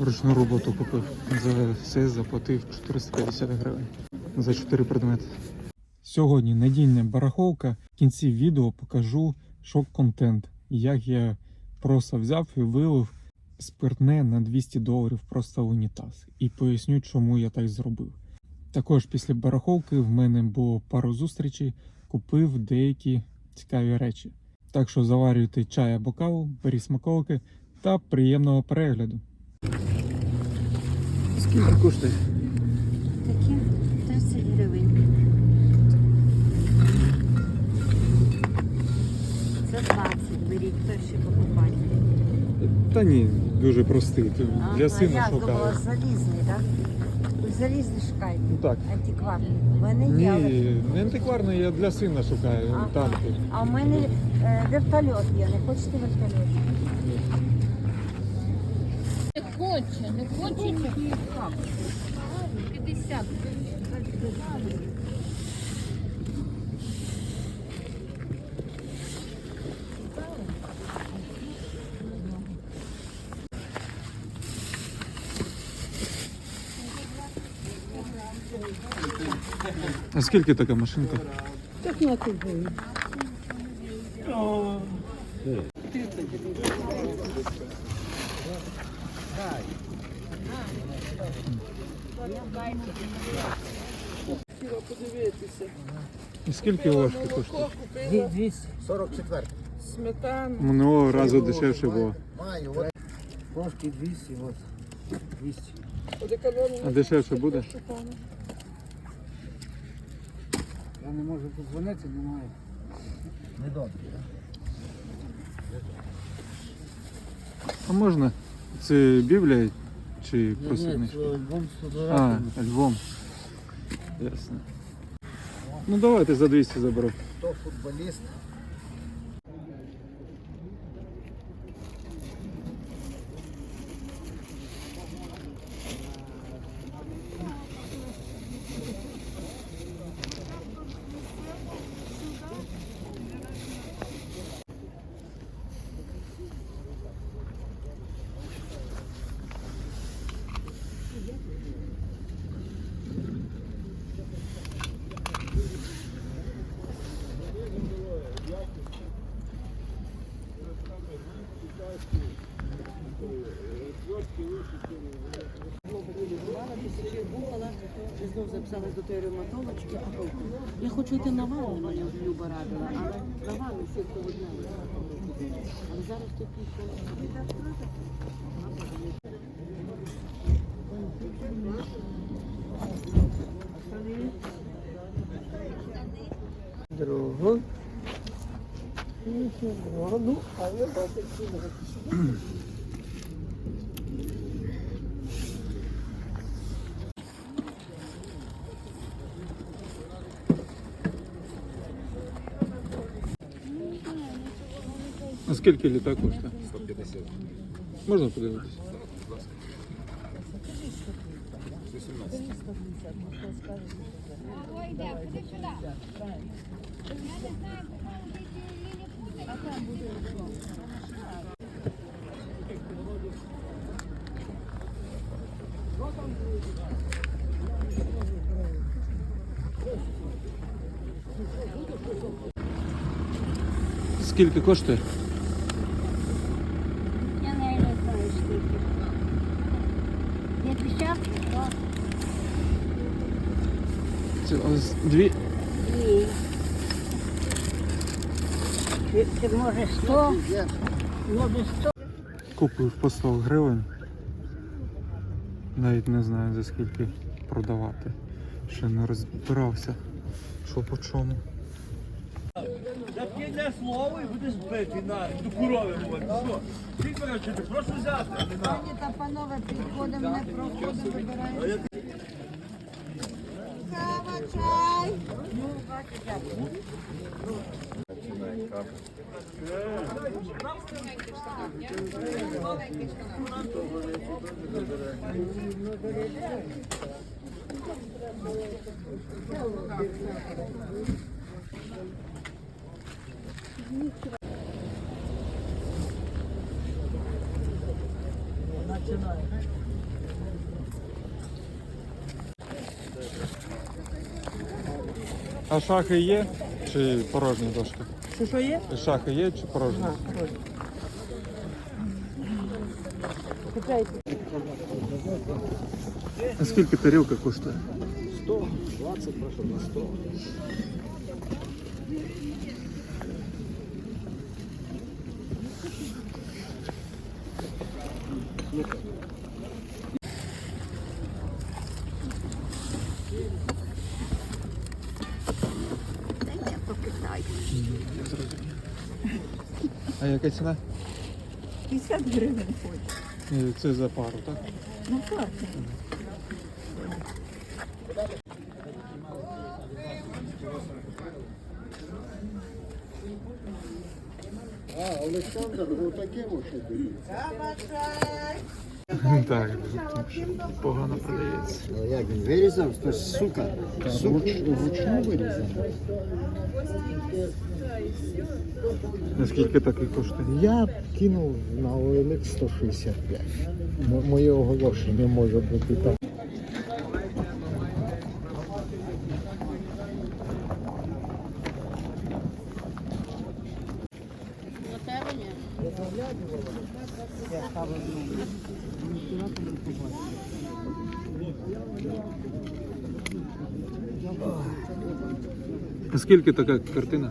Ручну роботу купив. За все заплатив 450 гривень за 4 предмети. Сьогодні надійна барахолка. В кінці відео покажу шок-контент. Як я просто взяв і вилив спиртне на 200 доларів просто в унітаз. І поясню, чому я так зробив. Також після барахолки в мене було пару зустрічей, купив деякі цікаві речі. Так що заварюйте чай або каву, беріть смаколики та приємного перегляду. Скільки коштує? Такі 30 гривень. Це 20, беріть перші покупання. Та ні, дуже простий. Тут Для а сина я думала шукаю. залізний, так? Ви залізний шукаєте? Ну так. Антикварний. У мене Ні, є. але- не антикварний, я для сина шукаю Ага. танки. А в мене е, вертольот є. Не хочете вертольот? Не хоче, не хоче. 50. А скільки така машинка? І скільки ложки коштує? 44. Минулого разу дешевше було. Маю, от. Ложки 200, от. 200. А дешевше буде? Я не можу подзвонити, немає. Не добре. А можна? Це Біблія чи просто книжка? альбом з А, фотографіями. альбом. Ясно. Ну давайте за 200 заберу. Хто футболіст? Знов записалась до тієї ревматологічки. Я хочу йти на ванну, мене Люба радила, але на ванну всі хто. Але зараз тут Другу. Ну, а я А скільки літа коштує? 150. Можна подивитися? Скільки коштує? Дві. Чи, чи може 100? Може 100? Купив по 100 гривень. Навіть не знаю за скільки продавати. Ще не розбирався, що по чому. Закине слово і будеш бити на до корови говорить. Що? Ти коротше, ти прошу взяти. Не на. Та панове підходимо, не проходимо, вибираємо. Начинай. А шахи є чи порожні дошки? Що що є? Шахи є чи порожні? А скільки тарілка коштує? 120, прошу, на 100. А яка ціна? 50 гривень хоч. Це за пару, так? Ну так. А, Олександр, ви таке може Так, погано продається. Ну як він вирізав? То сука. Сука. Вручну вирізав. Наскільки такий коштує? Я кинув на OLX 165. Мо- Моє оголошення може бути так. А скільки така картина?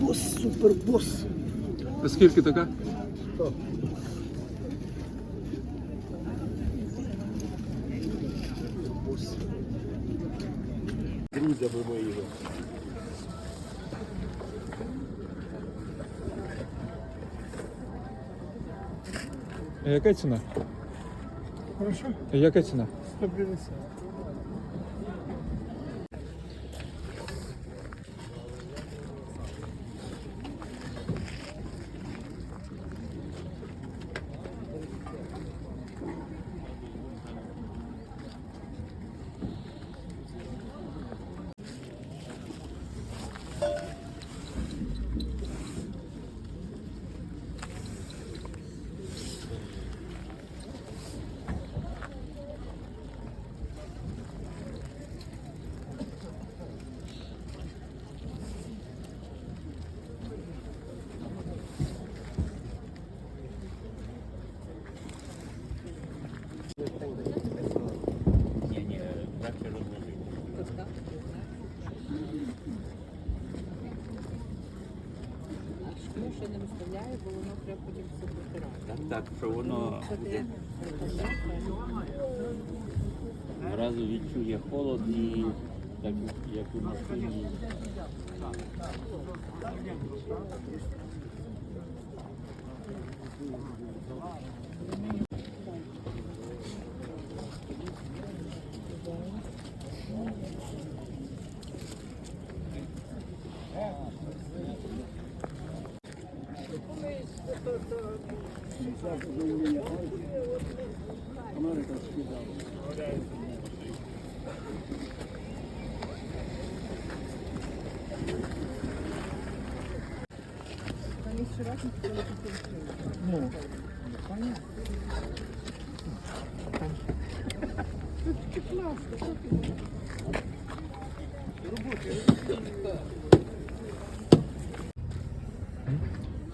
Бос, супер бос. А скільки така? Друзями моїми. А яка ціна? Хорошо? А яка ціна? 150. Треба потім все протирати. Так, так, що воно одразу відчує холод і так як у машині. Ну, понятно.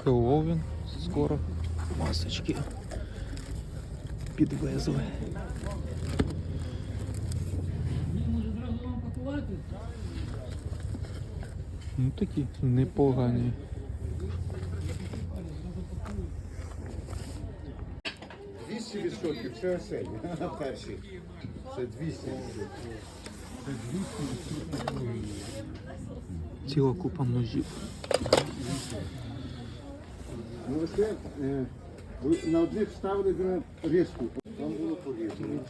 Хеллоуин скоро. Масочки підвезли. Ну такі непогані. Двісті відсотків це осень. Перший. Це 200 Ціла купа ножів. Ну ви знаєте, е, на одних ставили на різку. Там було порізано.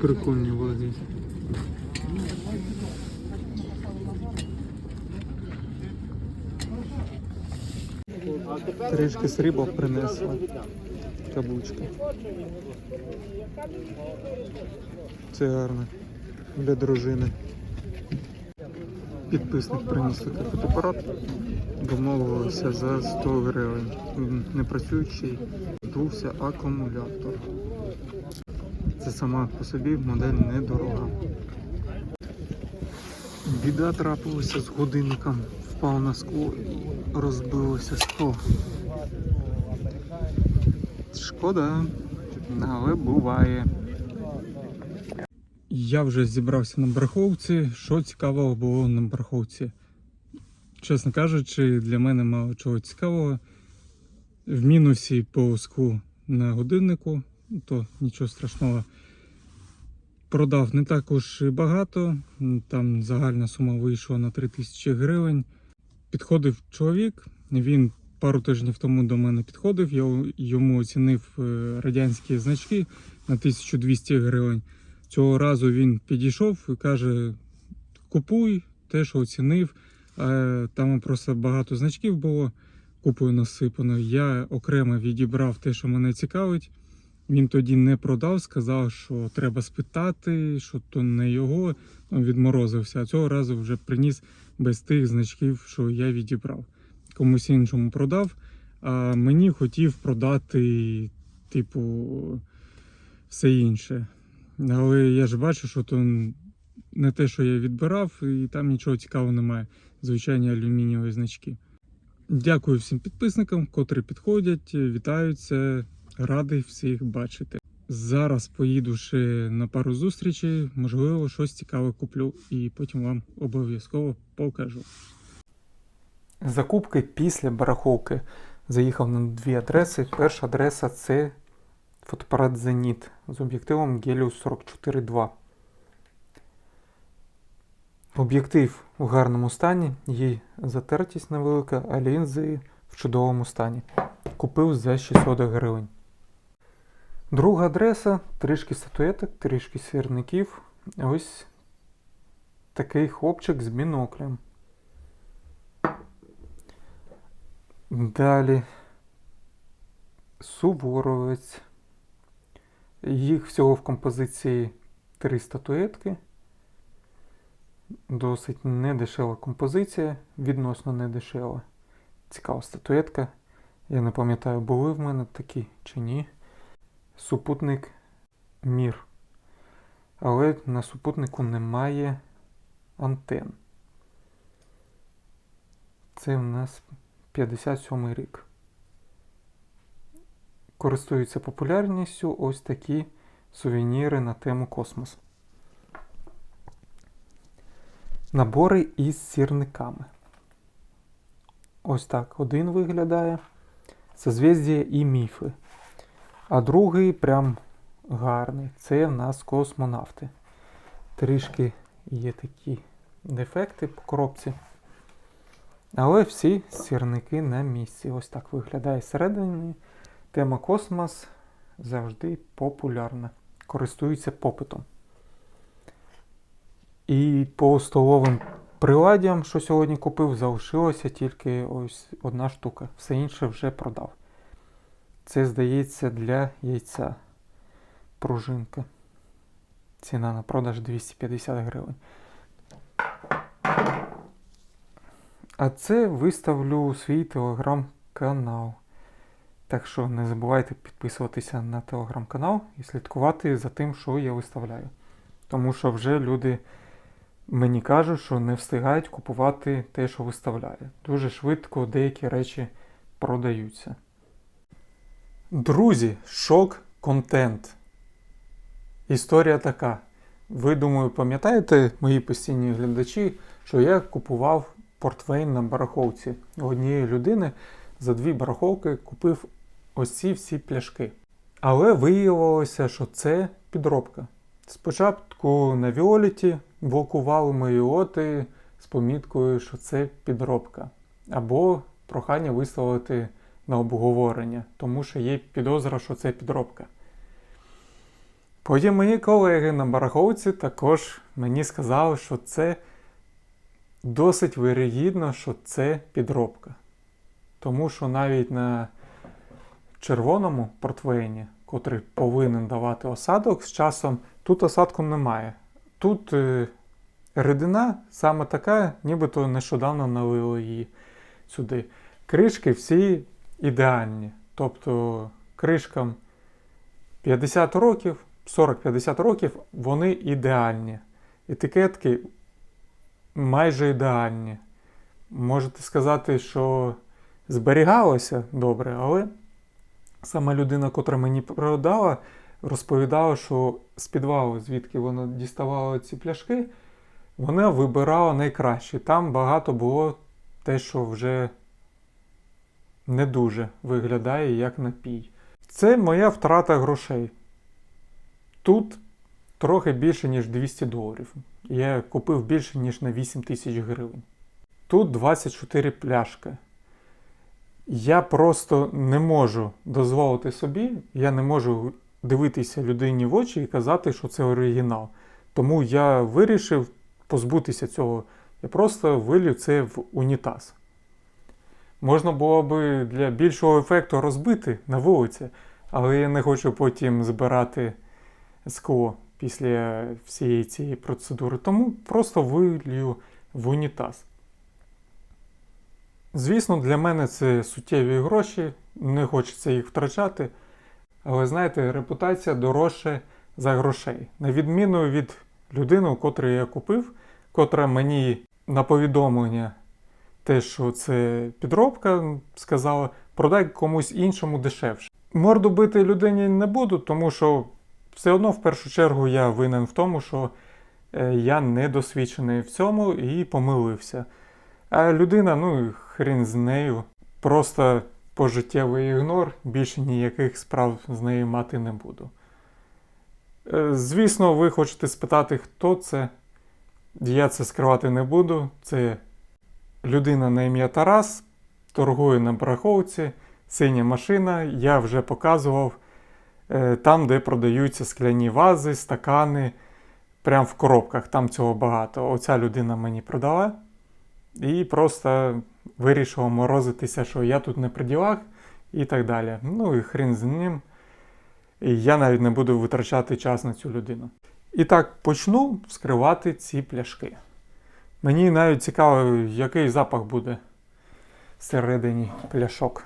Прикольні ваги. Трішки срібла принесла. Каблучка. Це гарно. Для дружини. Підписник приніс такий фотоапарат. Домовилися за 100 гривень. Він не працюючий, здувся акумулятор. Це сама по собі модель недорога. Біда трапилася з годинником. Впав на скло розбилося скло. Шкода, але буває. Я вже зібрався на бараховці. Що цікавого було на бараховці? Чесно кажучи, для мене мало чого цікавого. В мінусі по склу на годиннику, то нічого страшного. Продав не також і багато, там загальна сума вийшла на 3000 гривень. Підходив чоловік, він пару тижнів тому до мене підходив, я йому оцінив е, радянські значки на 1200 гривень. Цього разу він підійшов і каже: купуй те, що оцінив. Е, Там просто багато значків було купою насипано. Я окремо відібрав те, що мене цікавить. Він тоді не продав, сказав, що треба спитати, що то не його. Ну, відморозився. А цього разу вже приніс без тих значків, що я відібрав. Комусь іншому продав, а мені хотів продати, типу, все інше. Але я ж бачу, що то не те, що я відбирав, і там нічого цікавого немає. Звичайні алюмінієві значки. Дякую всім підписникам, котрі підходять, вітаються. Радий всіх бачити. Зараз поїду ще на пару зустрічей, можливо, щось цікаве куплю і потім вам обов'язково покажу. Закупки після бараховки. Заїхав на дві адреси. Перша адреса це фотоапарат Zenit з об'єктивом Helios 44.2. Об'єктив у гарному стані, є затертість невелика, а лінзи в чудовому стані. Купив за 600 гривень. Друга адреса трішки статуеток, трішки сірників. Ось такий хлопчик з біноклем. Далі Суворовець. Їх всього в композиції три статуетки. Досить недешева композиція, відносно недешева. Цікава статуетка. Я не пам'ятаю, були в мене такі чи ні. Супутник Мір. Але на супутнику немає антен. Це в нас 57 рік. Користуються популярністю ось такі сувеніри на тему космос. Набори із сірниками. Ось так один виглядає. Созвездія і міфи. А другий прям гарний. Це в нас космонавти. Трішки є такі дефекти по коробці. Але всі сірники на місці. Ось так виглядає всередині. Тема космос завжди популярна. Користується попитом. І по столовим приладдям, що сьогодні купив, залишилося тільки ось одна штука. Все інше вже продав. Це, здається, для яйця пружинка. Ціна на продаж 250 гривень. А це виставлю у свій телеграм-канал. Так що не забувайте підписуватися на телеграм-канал і слідкувати за тим, що я виставляю. Тому що вже люди мені кажуть, що не встигають купувати те, що виставляю. Дуже швидко деякі речі продаються. Друзі, шок контент. Історія така. Ви, думаю, пам'ятаєте, мої постійні глядачі, що я купував портвейн на барахолці. У однієї людини за дві барахолки купив ось ці всі пляшки. Але виявилося, що це підробка. Спочатку на Віоліті блокували мої лоти з поміткою, що це підробка. Або прохання виставити на обговорення, тому що є підозра, що це підробка. Потім мої колеги на барахолці також мені сказали, що це досить вирогідно, що це підробка. Тому що навіть на червоному портвейні, котрий повинен давати осадок, з часом тут осадку немає. Тут е, рідина саме така, нібито нещодавно налили її сюди. Кришки всі ідеальні. Тобто кришкам 50 років, 40-50 років вони ідеальні. Етикетки майже ідеальні. Можете сказати, що зберігалося добре, але сама людина, котра мені продала, розповідала, що з підвалу, звідки вона діставала ці пляшки, вона вибирала найкраще. Там багато було те, що вже не дуже виглядає як напій. Це моя втрата грошей. Тут трохи більше, ніж 200 доларів. Я купив більше, ніж на 8 тисяч гривень. Тут 24 пляшки. Я просто не можу дозволити собі, я не можу дивитися людині в очі і казати, що це оригінал. Тому я вирішив позбутися цього. Я просто вилью це в унітаз. Можна було би для більшого ефекту розбити на вулиці, але я не хочу потім збирати скло після всієї цієї процедури. Тому просто вилью в унітаз. Звісно, для мене це суттєві гроші, не хочеться їх втрачати. Але знаєте, репутація дорожча за грошей. На відміну від людини, у я купив, котра мені на повідомлення те, що це підробка, сказала, продай комусь іншому дешевше. Морду бити людині не буду, тому що все одно в першу чергу я винен в тому, що е, я недосвідчений в цьому і помилився. А людина, ну хрін з нею, просто пожиттєвий ігнор, більше ніяких справ з нею мати не буду. Е, Звісно, ви хочете спитати, хто це. Я це скривати не буду. Це людина на ім'я Тарас, торгує на бараховці, синя машина. Я вже показував е, там, де продаються скляні вази, стакани, прямо в коробках, там цього багато. Оця людина мені продала. І просто вирішила морозитися, що я тут не при ділах і так далі. Ну і хрін з ним. І я навіть не буду витрачати час на цю людину. І так, почну вскривати ці пляшки. Мені навіть цікаво, який запах буде всередині пляшок.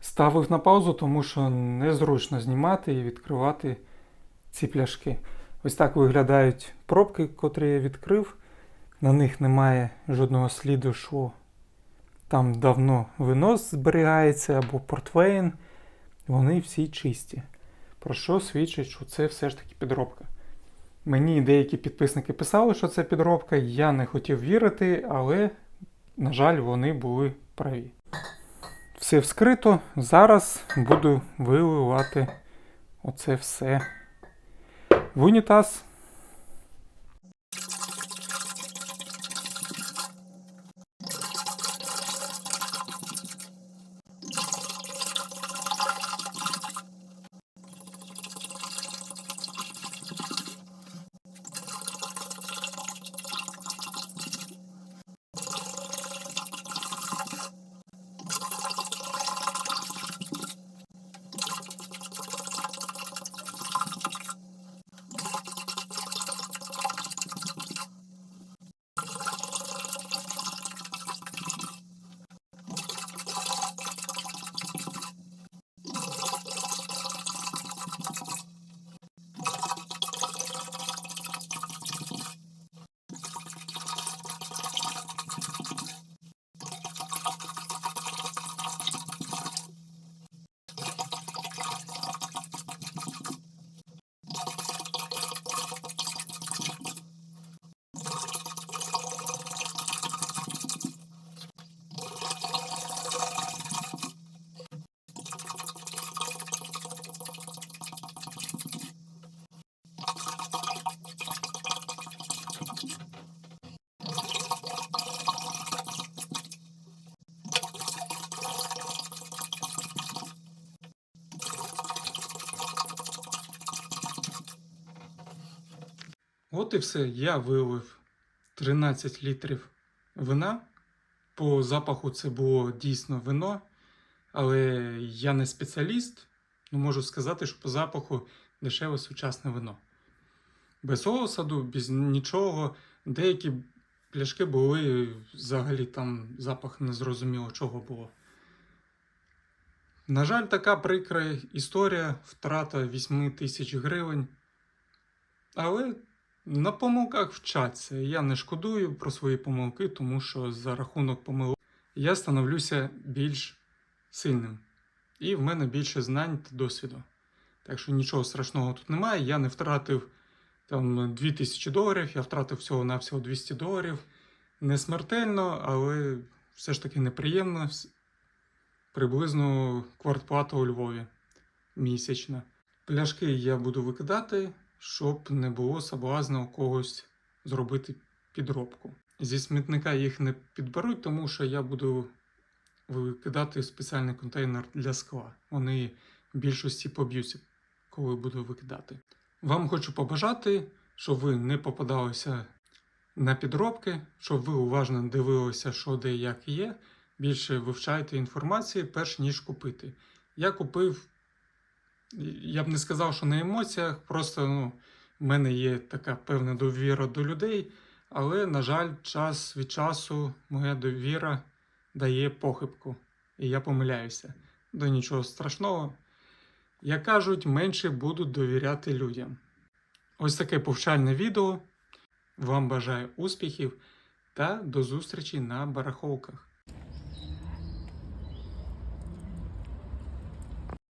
Ставив на паузу, тому що незручно знімати і відкривати ці пляшки. Ось так виглядають пробки, котрі я відкрив. На них немає жодного сліду, що там давно вино зберігається або портвейн. Вони всі чисті. Про що свідчить, що це все ж таки підробка. Мені деякі підписники писали, що це підробка, я не хотів вірити, але, на жаль, вони були праві. Все вскрито. Зараз буду виливати оце все в унітаз. От і все. Я вилив 13 літрів вина. По запаху це було дійсно вино, але я не спеціаліст. Ну, можу сказати, що по запаху дешеве сучасне вино. Без осаду, без нічого. Деякі пляшки були взагалі там запах незрозуміло чого було. На жаль, така прикра історія, втрата 8 тисяч гривень. Але на помилках вчаться. Я не шкодую про свої помилки, тому що за рахунок помилок я становлюся більш сильним. І в мене більше знань та досвіду. Так що нічого страшного тут немає. Я не втратив там 2000 доларів, я втратив всього-навсього 200 доларів. Не смертельно, але все ж таки неприємно. Приблизно квартплата у Львові місячна. Пляшки я буду викидати, щоб не було соблазну у когось зробити підробку. Зі смітника їх не підберуть, тому що я буду викидати спеціальний контейнер для скла. Вони в більшості поб'ються, коли буду викидати. Вам хочу побажати, щоб ви не попадалися на підробки, щоб ви уважно дивилися, що де як є. Більше вивчайте інформації, перш ніж купити. Я купив, я б не сказав, що на емоціях, просто ну, в мене є така певна довіра до людей, але, на жаль, час від часу моя довіра дає похибку, і я помиляюся. До нічого страшного. Як кажуть, менше буду довіряти людям. Ось таке повчальне відео. Вам бажаю успіхів та до зустрічі на барахолках.